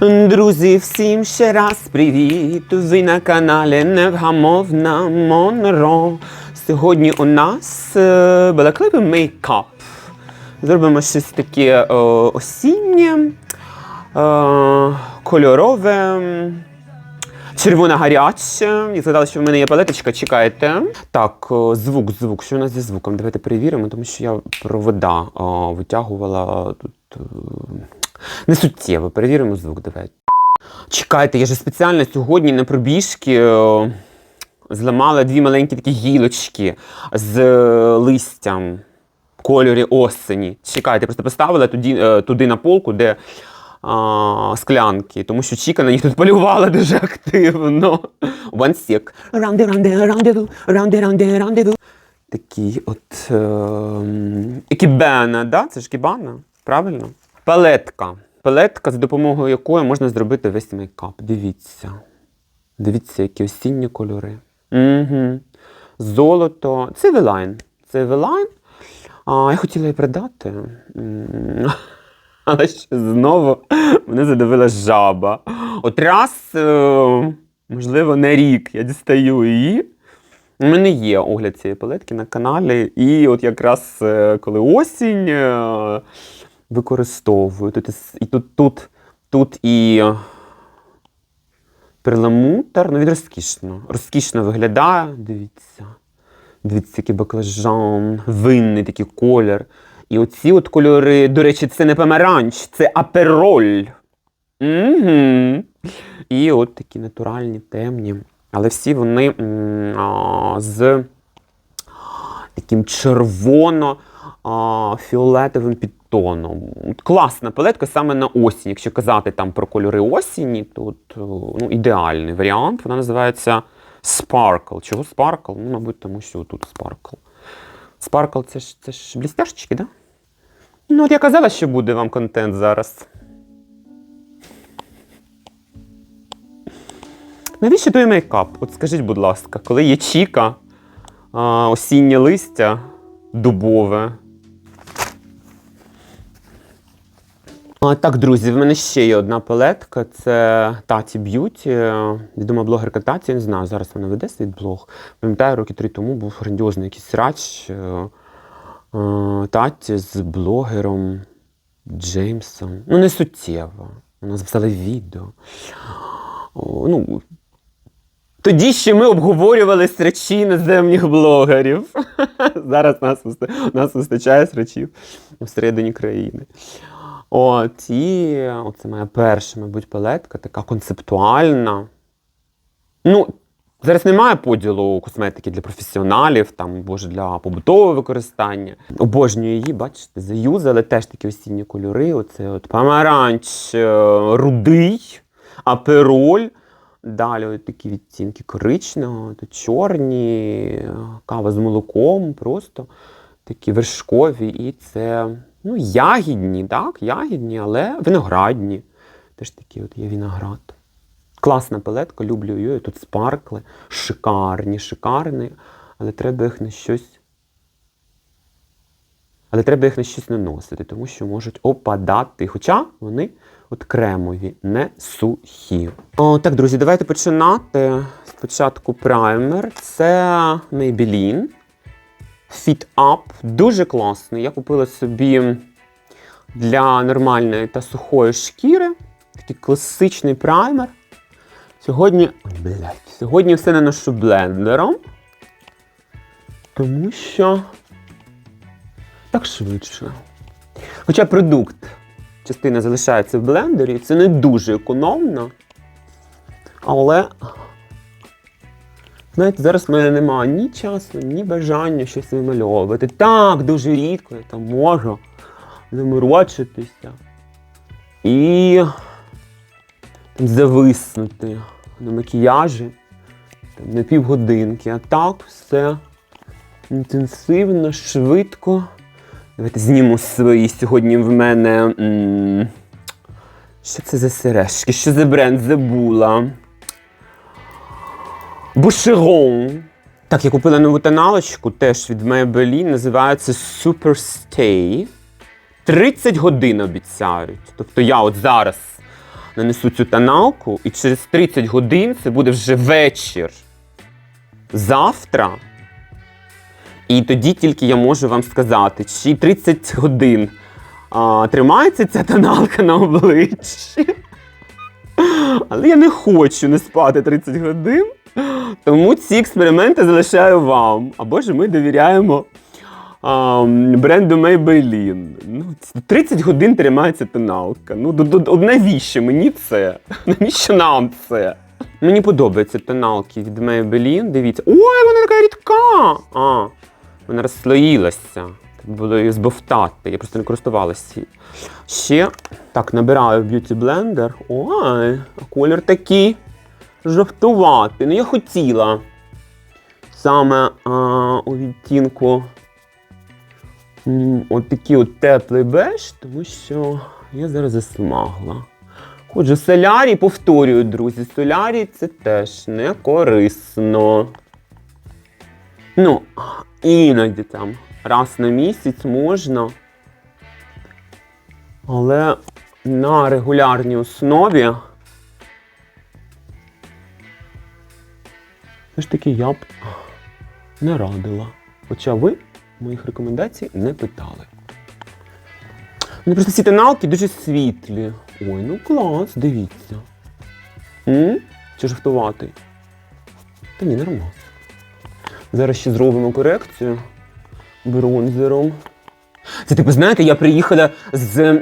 Друзі, всім ще раз привіт! Ви на каналі Невгамовна Монро. Сьогодні у нас е, балакливий мейкап. Зробимо щось таке е, осіннє, е, кольорове, червоне гаряче. Я згадала, що в мене є палеточка, чекайте. Так, звук, звук. Що у нас зі звуком? Давайте перевіримо, тому що я провода е, витягувала тут. Не суттєво, перевіримо звук, давайте. Чекайте, я же спеціально сьогодні на пробіжки е, зламала дві маленькі такі гілочки з е, листям в кольорі осені. Чекайте, просто поставила туди, е, туди на полку, де а, склянки, тому що Чіка на них тут полювала дуже активно. One sec. Ранди, ранди, рандеву, ранди, ранди, рандеву. Такий от е, екібена, да? Це ж кібана, правильно? Палетка. Палетка, за допомогою якої можна зробити весь мейкап. Дивіться. Дивіться, які осінні кольори. Угу. Золото. Це Вилайн. Це Вилайн. А, я хотіла її продати. Але що знову мене задавила жаба. От раз, е, можливо, на рік я дістаю її. У мене є огляд цієї палетки на каналі. І от якраз е, коли осінь е, використовую. Тут, і- тут, тут, тут і перламутр, ну він розкішно. Розкішно виглядає, дивіться. Дивіться, який баклажан, винний такий колір. І оці от кольори, до речі, це не помаранч, це апероль. Угу. І от такі натуральні, темні. Але всі вони а, з таким червоно-фіолетовим підтоном. От Класна палетка саме на осінь. Якщо казати там про кольори осені, то е, ну, ідеальний варіант. Вона називається Sparkle. Чого Sparkle? Ну, мабуть, тому що тут Sparkle. Sparkle це ж, це ж блістяшечки, так? Да? Ну, от я казала, що буде вам контент зараз. Навіщо той мейкап? От скажіть, будь ласка, коли є чіка, осіннє листя дубове. Так, друзі, в мене ще є одна палетка. Це Таті Б'юті. Відома блогерка Таті, я не знаю, зараз вона веде свій блог. Пам'ятаю, роки три тому був грандіозний якийсь срач е, е, Таті з блогером Джеймсом. Ну, не суттєво. Вона записала відео. Ну, тоді ще ми обговорювали срачі іноземних блогерів. Зараз нас вистачає срачів всередині країни. От, і оце моя перша, мабуть, палетка, така концептуальна. Ну, зараз немає поділу косметики для професіоналів, там, боже, для побутового використання. Обожнюю її, бачите, заюзали теж такі осінні кольори. Оце от помаранч е, рудий, апероль. Далі от такі відтінки коричневого, то чорні, кава з молоком, просто такі вершкові. І це ну, ягідні, так, ягідні, але виноградні. Теж такі от є виноград. Класна палетка, люблю її. Тут спаркли, шикарні, шикарні, але треба їх на щось. Але треба їх на щось наносити, тому що можуть опадати. Хоча вони от кремові, не сухі. О, так, друзі, давайте починати. Спочатку праймер. Це Maybelline Fit Up. Дуже класний. Я купила собі для нормальної та сухої шкіри. Такий класичний праймер. Сьогодні. Ой, блядь, сьогодні все наношу блендером. Тому що так швидше. Хоча продукт, частина залишається в блендері, це не дуже економно. Але, знаєте, зараз в мене немає ні часу, ні бажання щось вимальовувати. Так, дуже рідко я там можу заморочитися і там, зависнути на макіяжі там, на півгодинки. А так все інтенсивно, швидко. Давайте зніму свої. Сьогодні в мене. м, Що це за сережки? Що за бренд забула? Бушерон. Так, я купила нову тоналочку теж від Maybelline, називається Super Stay. 30 годин обіцяють. Тобто я от зараз нанесу цю тоналку, і через 30 годин це буде вже вечір. Завтра. І тоді тільки я можу вам сказати, чи 30 годин а, тримається ця тоналка на обличчі. Але я не хочу не спати 30 годин. Тому ці експерименти залишаю вам. Або ж ми довіряємо а, бренду Maybelline. Ну, 30 годин тримається тоналка. Ну, до, до, навіщо мені це? Навіщо нам це? Мені подобаються тоналки від Maybelline. Дивіться. Ой, вона така рідка! А, вона розслоїлася. Було її збовтати. Я просто не користувалася. Ще так, набираю Beauty Blender. Ой, а колір такий жовтуватий. Ну, я хотіла саме а, у відтінку от такий от теплий беж, тому що я зараз засмагла. Отже, солярій, повторюю, друзі, солярій це теж не корисно. Ну, іноді там раз на місяць можна. Але на регулярній основі все ж таки я б не радила. Хоча ви моїх рекомендацій не питали. Ну, просто ці тоналки дуже світлі. Ой, ну клас, дивіться. М? Чи жовтуватий? Та ні, нормально. Зараз ще зробимо корекцію бронзером. Це типу, знаєте, я приїхала з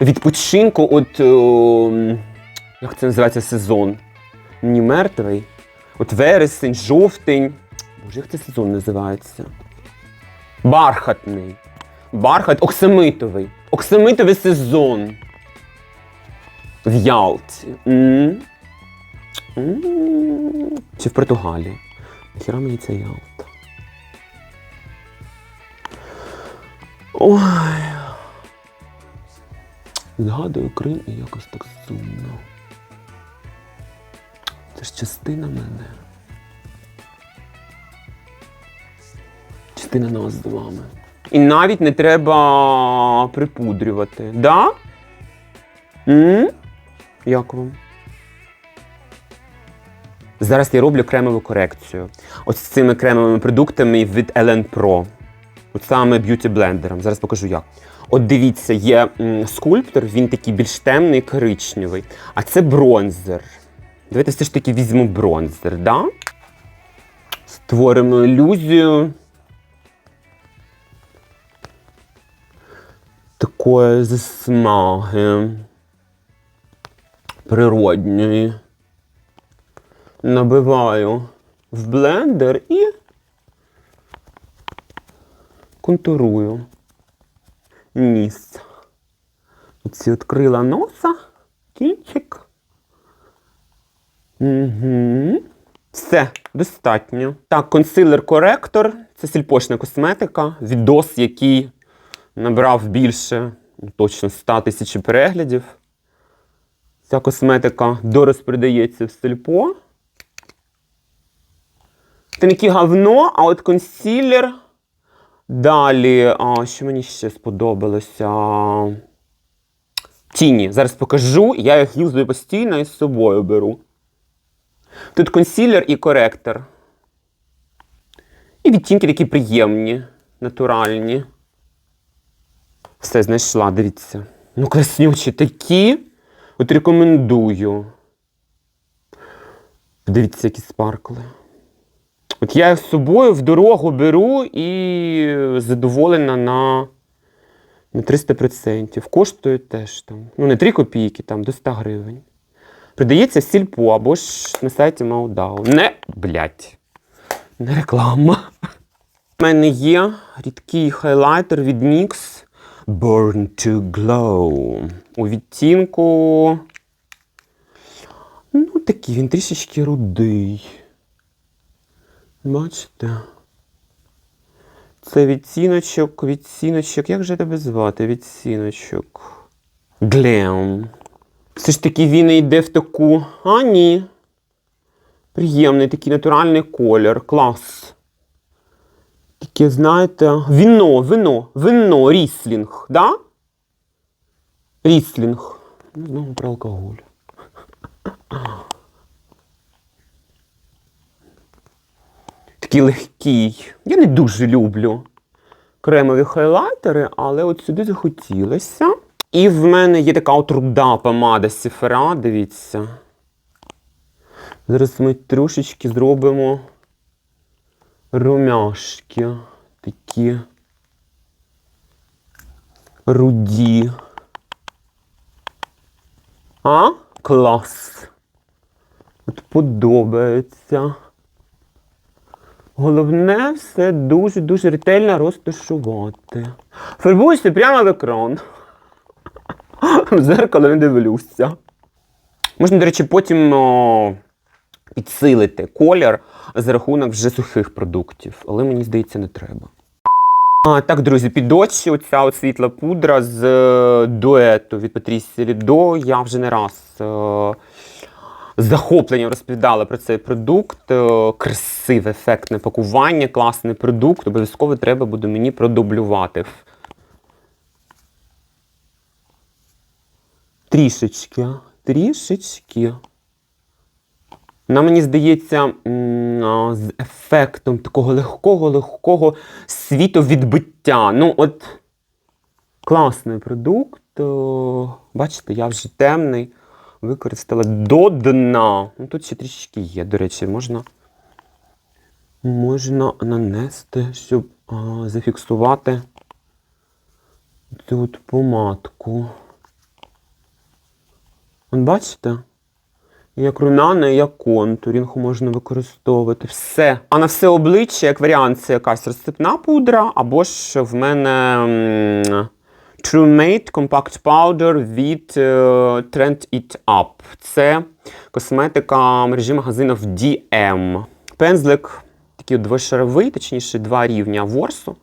відпочинку, от о, як це називається сезон? Не мертвий. От вересень, жовтень. Боже, як це сезон називається? Бархатний. Бархат оксамитовий. Оксамитовий сезон. В Ялті. Чи в Португалії? Хіра мені це Ялта. Ой. Згадую Крим і якось так сумно. Це ж частина мене. Частина нас з вами. І навіть не треба припудрювати. Да? М? Як вам? Зараз я роблю кремову корекцію. Ось з цими кремовими продуктами від Ellen Pro. От саме б'юті блендером. Зараз покажу як. От дивіться, є м, скульптор, він такий більш темний, коричневий. А це бронзер. Давайте все ж таки візьмемо бронзер, да? Створимо ілюзію. Такої засмаги. Природньої. Набиваю в блендер і контурую ніс. Оці от крила носа, кінчик. Угу. Все, достатньо. Так, консилер-коректор це сільпошна косметика. Відос, який набрав більше ну, точно 100 тисяч переглядів. Ця косметика дорозпродається в не таке говно, а от консилер. Далі, а, що мені ще сподобалося? Тіні. Зараз покажу. Я їх юзую постійно і з собою беру. Тут консилер і коректор. І відтінки такі приємні, натуральні. Все, знайшла, дивіться. Ну, класнючі такі. От рекомендую. Дивіться, які спаркли. От я їх з собою в дорогу беру і задоволена на, на 300%. Коштують теж там. Ну, не 3 копійки, там до 100 гривень. Продається сільпо або ж на сайті Маудау. Не, блядь, не реклама. У мене є рідкий хайлайтер від NYX Born to Glow. У відтінку. Ну, такий він трішечки рудий. Бачите? Це відціночок, відціночок. Як же тебе звати? Відціночок. Глем. Все ж таки він йде в таку. А, ні. Приємний такий натуральний колір. Клас. Таке, знаєте, вино, вино, вино, ріслінг, да? Ріслінг. Знову про алкоголь. Такий легкий. Я не дуже люблю кремові хайлайтери, але от сюди захотілося. І в мене є така от руда помада Сіфера, дивіться. Зараз ми трошечки зробимо румяшки такі руді. А? Клас. От подобається. Головне все дуже-дуже ретельно розташувати. Фарбуюся прямо в екран. В зеркало не дивлюся. Можна, до речі, потім о, підсилити колір за рахунок вже сухих продуктів, але мені здається, не треба. А, так, друзі, під очі оця от світла пудра з е, дуету від Патрісі Рідо. Я вже не раз е, захопленням розповідала про цей продукт. Е, красиве, ефектне пакування, класний продукт. Обов'язково треба буде мені продублювати. Трішечки, трішечки. Вона, мені здається, з ефектом такого легкого-легкого світовідбиття. Ну, от класний продукт. Бачите, я вже темний. Використала до дна. Ну, тут ще трішечки є, до речі, можна, можна нанести, щоб а, зафіксувати от помадку. От бачите? Як румяна, як контурінг можна використовувати. Все. А на все обличчя, як варіант, це якась розсипна пудра, або ж в мене True Mate Compact Powder від е, Trend It Up. Це косметика мережі магазинів DM. Пензлик такий двошаровий, точніше, два рівня ворсу.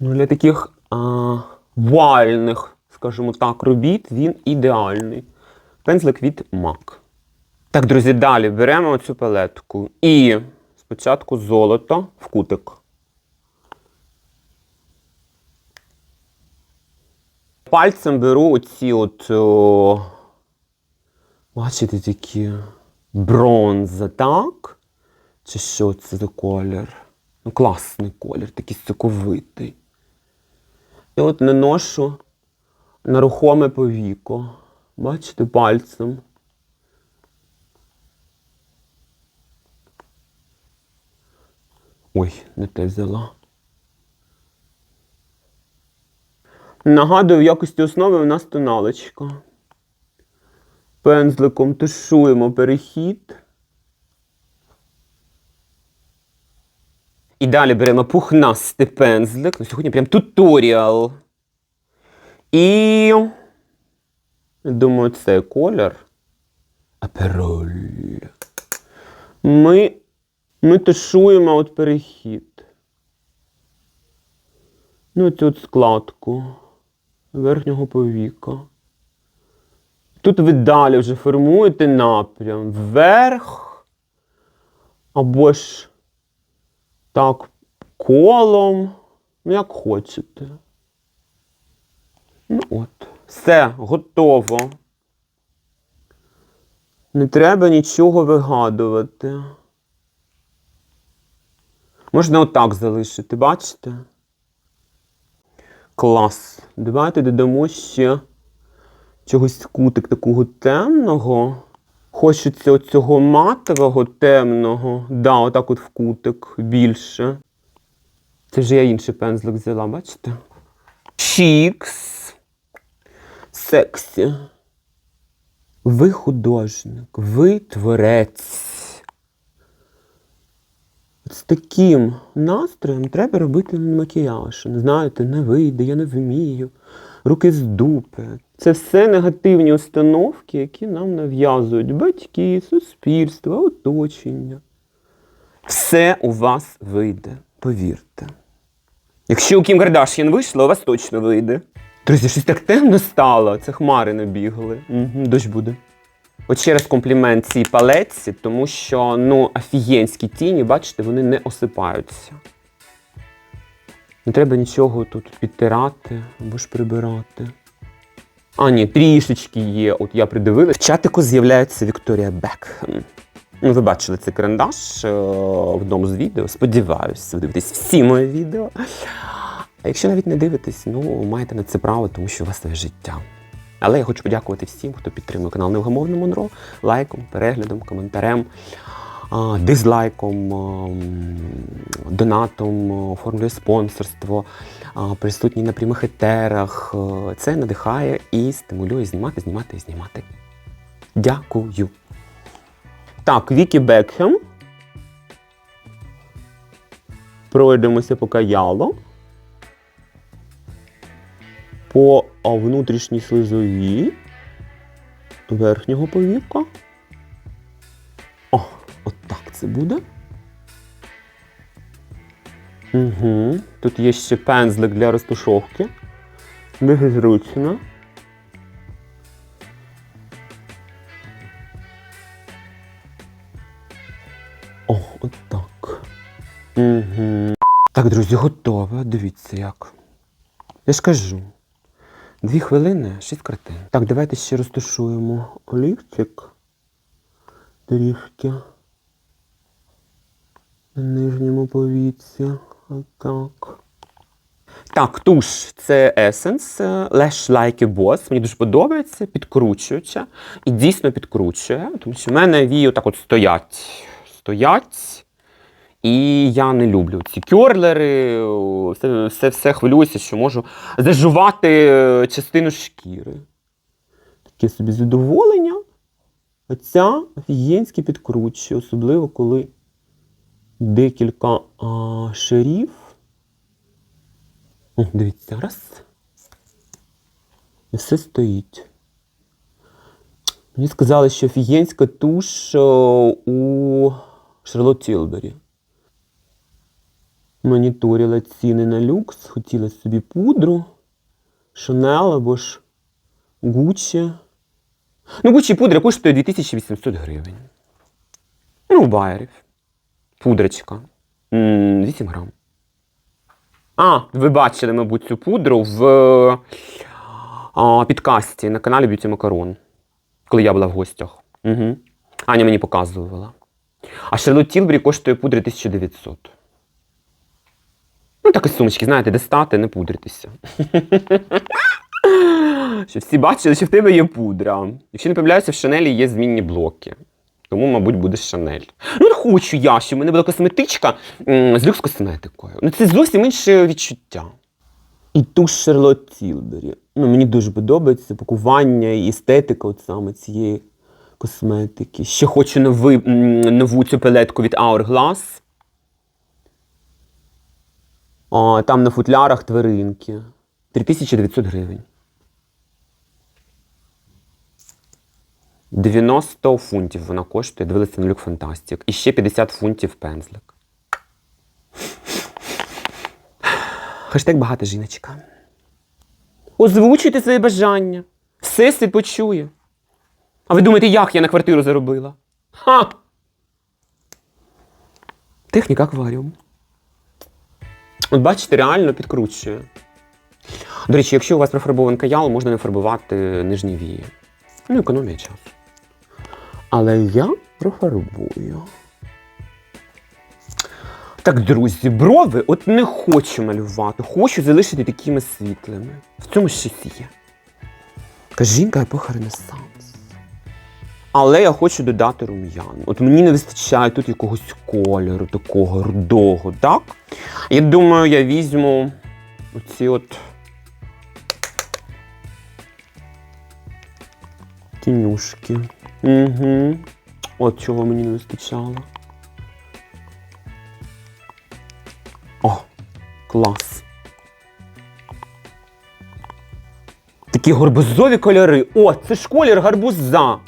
Ну, для таких а, вальних, скажімо так, робіт він ідеальний. Пензлик від MAC. Так, друзі, далі беремо цю палетку. І спочатку золото в кутик. Пальцем беру оці от. О, бачите, такі бронза, так? Чи що це за колір? Ну, класний колір, такий соковитий. І от наношу на рухоме повіко. Бачите, пальцем. Ой, не те взяла. Нагадую, в якості основи у нас тоналочка. Пензликом тушуємо перехід. І далі беремо пухнастий пензлик. Ну, сьогодні прям туторіал. І. Думаю, це колір. Апероль. Ми, ми тушуємо от перехід. Ну, цю от складку верхнього повіка. Тут ви далі вже формуєте напрям вверх, або ж так колом, ну як хочете. Ну от, все, готово. Не треба нічого вигадувати. Можна отак залишити, бачите? Клас. Давайте додамо ще чогось кутик такого темного. Хочеться оцього матового темного. Да, отак от в кутик більше. Це вже я інший пензлик взяла, бачите? Чікс. Сексі. Ви художник, ви творець. З таким настроєм треба робити макіяж. Знаєте, не вийде, я не вмію. Руки з дупи. Це все негативні установки, які нам нав'язують батьки, суспільство, оточення. Все у вас вийде, повірте. Якщо у Кім Кардаш'ян вийшло, у вас точно вийде. Друзі, щось так темно стало, це хмари набігли. Угу, дощ буде. От ще раз комплімент цій палетці, тому що ну, офігенські тіні, бачите, вони не осипаються. Не треба нічого тут підтирати або ж прибирати. А, ні, трішечки є. От я придивилась. В чатику з'являється Вікторія Бекхем. Ну, ви бачили цей карандаш е, в одному з відео. Сподіваюсь, ви дивитесь всі мої відео. А якщо навіть не дивитесь, ну маєте на це право, тому що у вас своє життя. Але я хочу подякувати всім, хто підтримує канал Невгамовне Монро лайком, переглядом, коментарем, дизлайком, донатом, оформлює спонсорство, присутній на прямих етерах. Це надихає і стимулює знімати, знімати і знімати. Дякую. Так, Вікі Бекхем. Пройдемося по каялу. По внутрішній слизовій верхнього повіка. О, це буде. Угу. Тут є ще пензлик для розтушовки. Дуже зручно. О, от так. Угу. Так, друзі, готово. Дивіться як. Я ж кажу. Дві хвилини, шість картин. Так, давайте ще розташуємо олівчик. Трішки. Нижньому повіці. Отак. Так, туш це Essence Lash Like a Boss. Мені дуже подобається, підкручуюча. І дійсно підкручує, тому що в мене вії отак от стоять. Стоять. І я не люблю ці кьорлери, все, все, все хвилююся, що можу зажувати е, частину шкіри. Таке собі задоволення. Оця офігенськи підкручує, особливо коли декілька а, шарів. О, дивіться, раз. І все стоїть. Мені сказали, що офігенська туш у Шарлот Тілбері. Моніторила ціни на люкс, хотіла собі пудру, Шанел або ж Гуччі. Ну, Гуччі пудра коштує 2800 гривень. Ну, байерів. Пудрочка. 8 грам. А, ви бачили, мабуть, цю пудру в а, підкасті на каналі Beauty Макарон, коли я була в гостях. Угу. Аня мені показувала. А Шарлот Тілбері коштує пудри 1900. Ну, так і сумочки, знаєте, де стати, не пудритися. Щоб всі бачили, що в тебе є пудра. Якщо не помиляюся, в Шанелі є змінні блоки. Тому, мабуть, буде Шанель. Ну, не хочу я, щоб в мене була косметичка м, з люкс-косметикою. Ну, це зовсім інше відчуття. І туш Шарлот Тілбері. Ну, мені дуже подобається пакування і естетика от саме цієї косметики. Ще хочу новий, м, нову цю пелетку від Hourglass. А, там на футлярах тваринки. 3900 гривень. 90 фунтів вона коштує, дивилися на люк Фантастик. І ще 50 фунтів пензлик. Хештег багата жіночка. Озвучуйте свої бажання. Все світ почує. А ви думаєте, як я на квартиру заробила? Ха! Техніка акваріум. От бачите, реально підкручує. До речі, якщо у вас профарбований каял, можна не фарбувати нижні вії. Ну, економія часу. Але я профарбую. Так, друзі, брови от не хочу малювати. Хочу залишити такими світлими. В цьому щось є. Така жінка епоха Ренесанс. Але я хочу додати рум'ян. От мені не вистачає тут якогось кольору, такого рудого, так? Я думаю, я візьму оці от тінюшки. Угу. От чого мені не вистачало. О, клас. Такі гарбузові кольори. О, це ж колір гарбуза.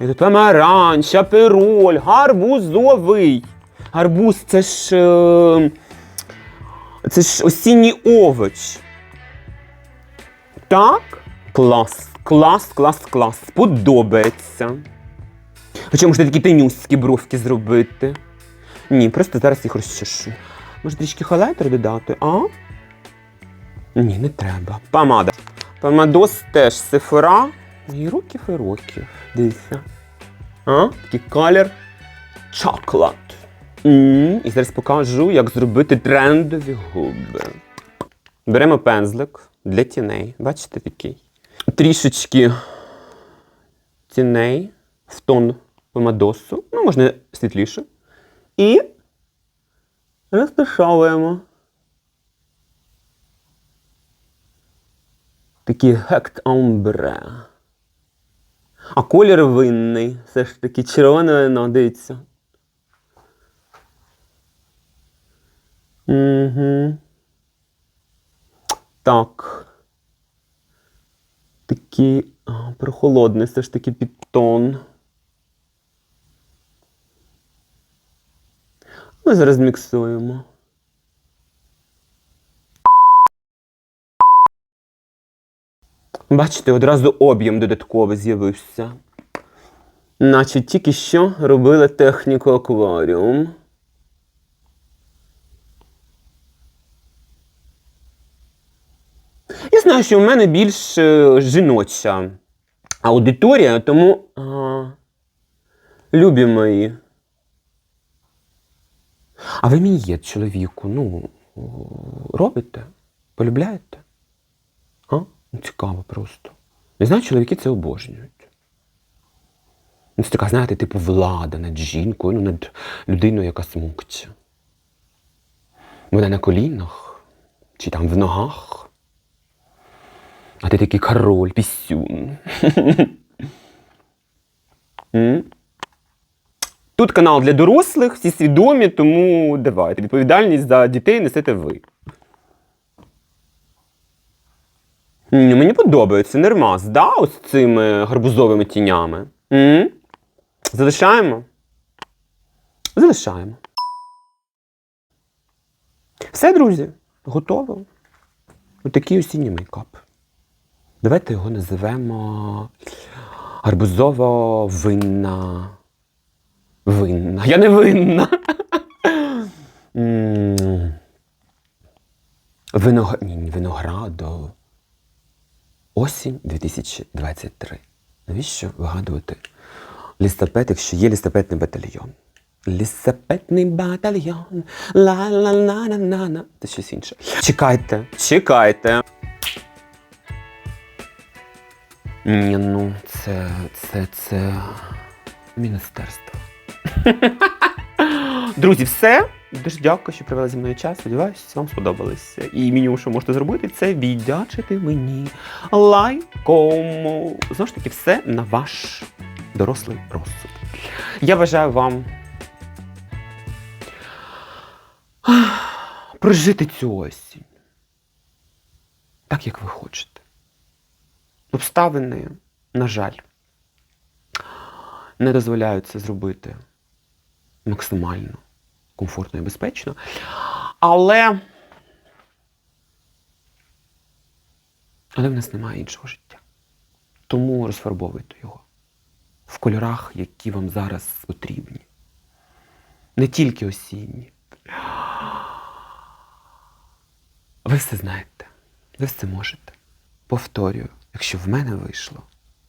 І тут помаранч, апероль, гарбузовий. Гарбуз це ж. Е, це ж осінній овоч. Так? Клас, клас, клас, клас. Подобається. Хоча можна такі тенюські бровки зробити. Ні, просто зараз їх розчешу. Може трішки хайлайтер додати, а? Ні, не треба. Помада. Помадос теж сифора. І років і років. Дивіться. А? Такий колір. Чоклад. І зараз покажу, як зробити трендові губи. Беремо пензлик для тіней. Бачите такий? Трішечки тіней в тон помадосу. Ну, можна світліше. І розташовуємо. Такий гект омбре. А колір винний. Все ж таки червоне вино, дивіться. Угу. Так. Такий прохолодний, все ж таки підтон. Ми зараз міксуємо. Бачите, одразу об'єм додатковий з'явився. Наче тільки що робили техніку акваріум. Я знаю, що в мене більш е, жіноча аудиторія, тому а, любі мої. А ви є чоловіку, ну, робите? Полюбляєте? А? Ну, цікаво просто. Не знаю, чоловіки це обожнюють. Ну, це така, знаєте, типу влада над жінкою, ну, над людиною, яка смукче. Вона на колінах чи там в ногах. А ти такий король, пісюн. М? Тут канал для дорослих, всі свідомі, тому давайте. Відповідальність за дітей несете ви. Ні, мені подобається нормас, да, ось цими гарбузовими тінями. М? Залишаємо? Залишаємо. Все, друзі, готово. Отакий осінній мейкап. Давайте його називемо гарбузово винна. Я не винна. Виног... Ні, виноградо. Осінь 2023. Навіщо вигадувати лістопед, якщо є лістопедний батальйон? Лістопедний батальйон. Ла-ла-ла-на-на-на. Це щось інше. Чекайте, чекайте. Ні, ну, це, це, це міністерство. Друзі, все. Дуже дякую, що провели зі мною час. Сподіваюся, вам сподобалося. І мінімум, що можете зробити, це віддячити мені лайком. Знову ж таки, все на ваш дорослий розсуд. Я бажаю вам прожити цю осінь. Так, як ви хочете. Обставини, на жаль, не дозволяють це зробити максимально комфортно і безпечно. Але. Але в нас немає іншого життя. Тому розфарбовуйте його в кольорах, які вам зараз потрібні. Не тільки осінні. Ви все знаєте, ви все можете. Повторюю, якщо в мене вийшло,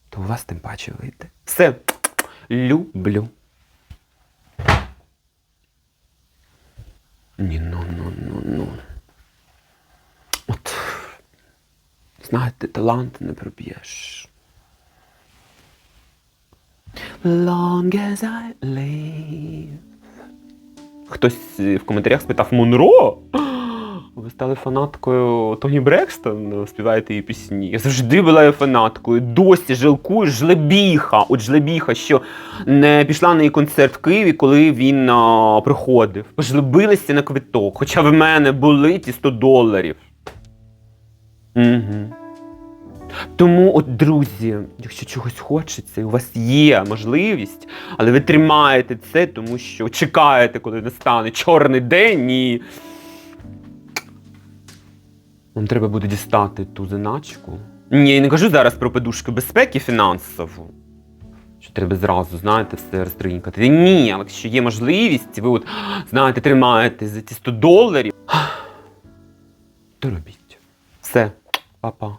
то у вас тим паче вийде. Все, люблю. Ні, ну, ну, ну, ну. От, знаєте, талант не проб'єш. Long as I live. Хтось в коментарях спитав Монро? Ви стали фанаткою Тоні Брекстон, співаєте її пісні. Я завжди була її фанаткою. Досі жалкую жлебіха. От жлебіха, що не пішла на її концерт в Києві, коли він а, приходив. Пожлобилися на квиток. Хоча в мене були ті 100 доларів. Угу. Тому, от, друзі, якщо чогось хочеться, і у вас є можливість, але ви тримаєте це, тому що чекаєте, коли настане чорний день і. Вам треба буде дістати ту заначку. Ні, я не кажу зараз про подушку безпеки фінансову. Що треба зразу, знаєте, все розтринькати. Ні, але якщо є можливість, ви от, знаєте, тримаєте за ті 100 доларів, то робіть. Все, па-па.